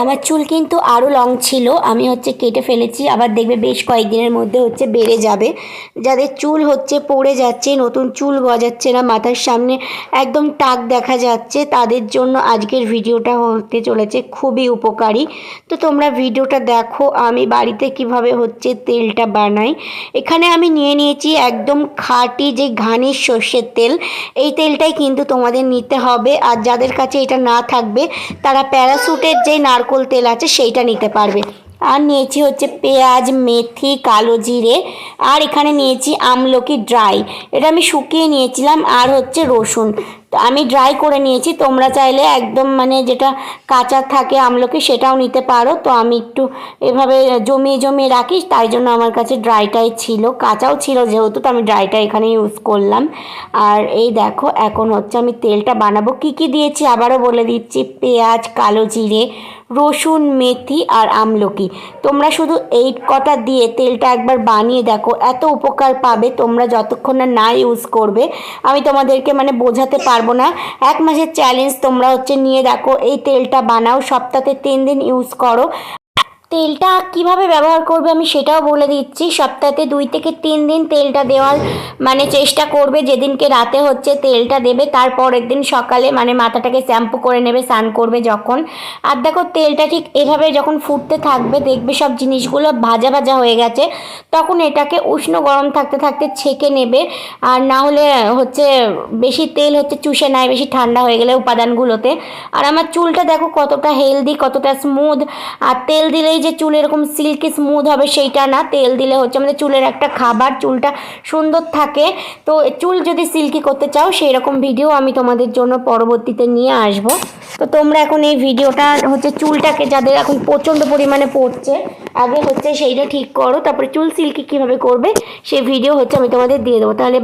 আমার চুল কিন্তু আরও লং ছিল, আমি হচ্ছে কেটে ফেলেছি, আবার দেখবে বেশ কয়েকদিনের মধ্যে হচ্ছে বেড়ে যাবে। যাদের চুল হচ্ছে পড়ে যাচ্ছে, নতুন চুল গজাচ্ছে না, মাথার সামনে একদম টাক দেখা যাচ্ছে, তাদের জন্য আজকের ভিডিওটা হতে চলেছে খুবই উপকারী। তো তোমরা ভিডিওটা দেখো, আমি বাড়িতে কীভাবে হচ্ছে তেলটা বানাই। এখানে আমি নিয়ে নিয়েছি একদম খাঁটি যে ঘানির সর্ষের তেল, এই তেলটাই কিন্তু তোমাদের নিতে হবে। আর যাদের কাছে এটা না থাকবে, তারা প্যারাসুটের যে নারকোল তেল আছে সেইটা নিতে পারবে। আর নিয়েছি হচ্ছে পেঁয়াজ, মেথি, কালো জিরে, আর এখানে নিয়েছি আমলকি ড্রাই। এটা আমি শুকিয়ে নিয়েছিলাম আর হচ্ছে রসুন। তো আমি ড্রাই করে নিয়েছি, তোমরা চাইলে একদম মানে যেটা কাঁচা থাকে আমলকি সেটাও নিতে পারো। তো আমি একটু এভাবে জমিয়ে জমিয়ে রাখি, তাই জন্য আমার কাছে ড্রাইটাই ছিল। কাঁচাও ছিল যেহেতু, তো আমি ড্রাইটা এখানে ইউজ করলাম। আর এই দেখো, এখন হচ্ছে আমি তেলটা বানাবো। কি কি দিয়েছি? আবারও বলে দিচ্ছি, পেঁয়াজ, কালো জিরে, রসুন, মেথি আর আমলকি। তোমরা শুধু এই কটা দিয়ে তেলটা একবার বানিয়ে দেখো। এত উপকার পাবে তোমরা যতক্ষণ না না ইউজ করবে। আমি তোমাদেরকে মানে বোঝাতে পারব না। এক মাসের চ্যালেঞ্জ তোমরা হচ্ছে নিয়ে দেখো, এই তেলটা বানাও সপ্তাহে তিন দিন ইউজ করো। তেলটা কীভাবে ব্যবহার করবে আমি সেটাও বলে দিচ্ছি। সপ্তাহে দুই থেকে তিন দিন তেলটা দেওয়ার মানে চেষ্টা করবে। যেদিনকে রাতে হচ্ছে তেলটা দেবে তারপরের দিন সকালে মানে মাথাটাকে শ্যাম্পু করে নেবে, স্নান করবে যখন। আর দেখো তেলটা ঠিক এভাবে যখন ফুটতে থাকবে, দেখবে সব জিনিসগুলো ভাজা ভাজা হয়ে গেছে। তখন এটাকে উষ্ণ গরম থাকতে থাকতে ছেঁকে নেবে। আর না হলে হচ্ছে বেশি তেল হচ্ছে চুষে নেয়, বেশি ঠান্ডা হয়ে গেলে উপাদানগুলোতে। আর আমার চুলটা দেখো কতটা হেলদি কতটা স্মুথ আর তেল দিলেই যে চুল এরকম সিল্কি স্মুথ হবে সেইটা না, তেল দিলে হচ্ছে আমাদের চুলের একটা খাবার, চুলটা সুন্দর থাকে। তো চুল যদি সিল্কি করতে চাও সেই রকম ভিডিও আমি তোমাদের জন্য পরবর্তীতে নিয়ে আসব। তো তোমরা এখন এই ভিডিওটা হচ্ছে চুলটাকে যাদের এখন প্রচণ্ড পরিমাণে পড়ছে, আগে হচ্ছে সেইটা ঠিক করো, তারপরে চুল সিল্কি কীভাবে করবে, সেই ভিডিও হচ্ছে আমি তোমাদের দিয়ে দেবো। তাহলে